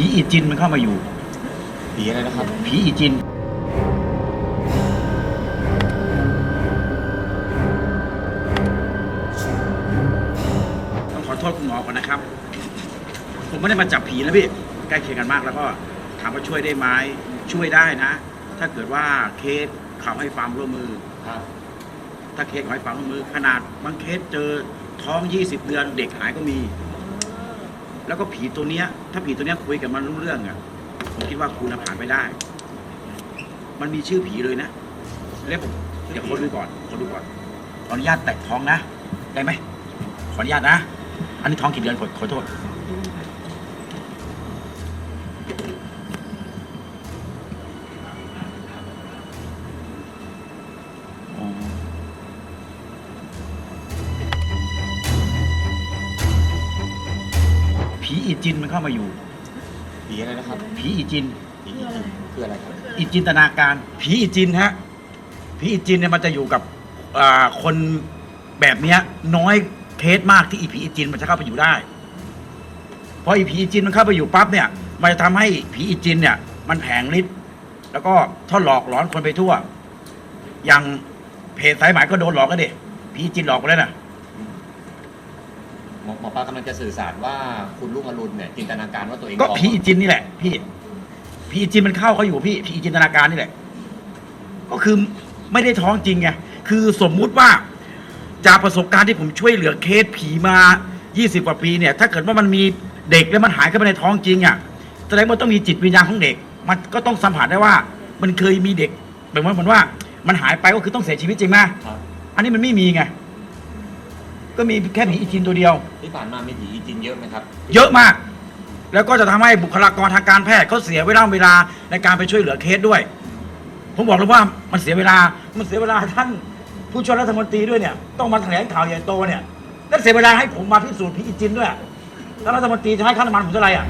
ผีอีจินมันเข้ามาอยู่ ผีอะไรนะครับ ผีอีจินต้องขอโทษคุณหมอก่อนนะครับ ผมไม่ได้มาจับผีนะพี่ใกล้เคียงกันมากแล้วก็ถามว่าช่วยได้ไหมช่วยได้นะ ถ้าเกิดว่าเคสเขาให้ความร่วมมือครับถ้าเคสเขาให้ความร่วมมือ ขนาดบางเคสเจอท้อง 20 เดือนเด็กหายก็มี แล้วก็ผีตัวเนี้ย ถ้าผีตัวเนี้ยคุยกับมันรู้เรื่องอะผมคิดว่าคุณผ่านไปได้ มันมีชื่อผีเลยนะเรียกผมเดี๋ยวขอดูก่อนขอดูก่อนขออนุญาตแตะท้องนะ ได้ไหมขออนุญาตนะ อันนี้ท้องกี่เดือนขอโทษ ผีอีจินมันเข้ามาอยู่ ผีอะไรนะครับผีอีจิน ผีจริงๆคืออะไรครับอีจินตนาการ ผีอีจินฮะผีอีจินเนี่ยมันจะอยู่กับอ่าคนแบบเนี้ย น้อยเคสมากที่อีผีอีจินมันจะเข้าไปอยู่ได้พออีผีอีจินมันเข้าไปอยู่ปั๊บเนี่ย มันจะทำให้ผีอีจินเนี่ย มันแผงฤทธิ์แล้วก็ทอดหลอกหลอนคนไปทั่ว อย่างเพจสายหมายก็โดนหลอกก็เด็ผีอีจินหลอกไปแล้วน่ะ หมอหมอปลากำลังจะสื่อสารว่าคุณลุงอรุณเนี่ยจินตนาการว่าตัวเองก็ท้องผีอีจินนี่แหละ พี่ผีอีจินมันเข้าเขาอยู่พี่ผีอีจินตนาการนี่แหละ ก็คือไม่ได้ท้องจริงไงคือสมมุติว่าจากประสบการณ์ที่ผมช่วยเหลือเคสผีมา 20 กว่าปีเนี่ย ถ้าเกิดว่ามันมีเด็กแล้วมันหายเข้าไปในท้องจริงอะแสดงว่าต้องมีจิตวิญญาณของเด็ก มันก็ต้องสัมผัสได้ว่า มันเคยมีเด็กแบบว่าเหมือนว่า มันหายไปก็คือต้องเสียชีวิตจริงไหมครับอันนี้มันไม่มีไง ก็มีแค่ผีอีจินตัวเดียว ที่ผ่านมามีผีจริงเยอะไหมครับเยอะมาก แล้วก็จะทำให้บุคลากรทางการแพทย์เขาเสียเวลาเวลาในการไปช่วยเหลือเคสด้วย ผมบอกเลยว่ามันเสียเวลา มันเสียเวลาท่านผู้ช่วยรัฐมนตรีด้วยเนี่ย ต้องมาแถลงข่าวใหญ่โตเนี่ยแล้วเสียเวลาให้ผมมาพิสูจน์พิจินด้วยแล้วรัฐมนตรีจะให้ค่าน้ำมันผมเท่าไหร่อะ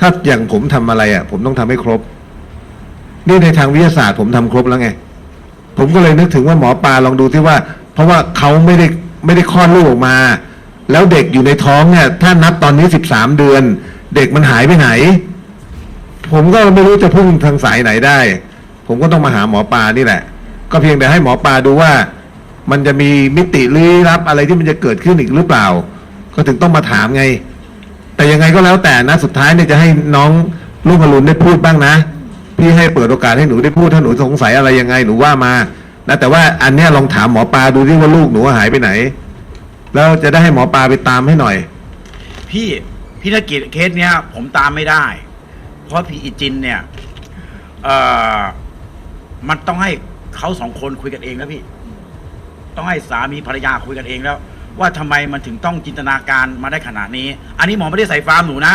ถ้าอย่างผมทำอะไรอะ ผมต้องทำให้ครบ นี่ในทางวิทยาศาสตร์ผมทำครบแล้วไง ผมก็เลยนึกถึงว่าหมอปลาลองดูที่ว่า เพราะว่าเขาไม่ได้ไม่ได้คลอดลูกออกมา แล้วเด็กอยู่ในท้องเนี่ยถ้านับตอนนี้สิบสามเดือน เด็กมันหายไปไหน ผมก็ไม่รู้จะพึ่งทางสายไหนได้ ผมก็ต้องมาหาหมอปลานี่แหละ ก็เพียงแต่ให้หมอปลาดูว่า มันจะมีมิติลี้ลับอะไรที่มันจะเกิดขึ้นอีกหรือเปล่า ก็ถึงต้องมาถามไง แต่ยังไงก็แล้วแต่นะสุดท้ายเนี่ยจะให้น้องลูกอรุณได้พูดบ้างนะ พี่ให้เปิดโอกาสให้หนูได้พูดถ้าหนูสงสัยอะไรยังไงหนูว่ามานะแต่ว่าอันเนี้ยลองถามหมอปลาดูที่ว่าลูกหนูหายไปไหน แล้วจะได้ให้หมอปลาไปตามให้หน่อย พี่พี่ธกิจเคสเนี้ย ผมตามไม่ได้ เพราะผีอีจินเนี่ยเอ่อมันต้องให้เขาสองคนคุยกันเองแล้วพี่ ต้องให้สามีภรรยาคุยกันเองแล้ว ว่าทำไมมันถึงต้องจินตนาการมาได้ขนาดนี้ อันนี้หมอไม่ได้ใส่ฟาร์มหนูนะ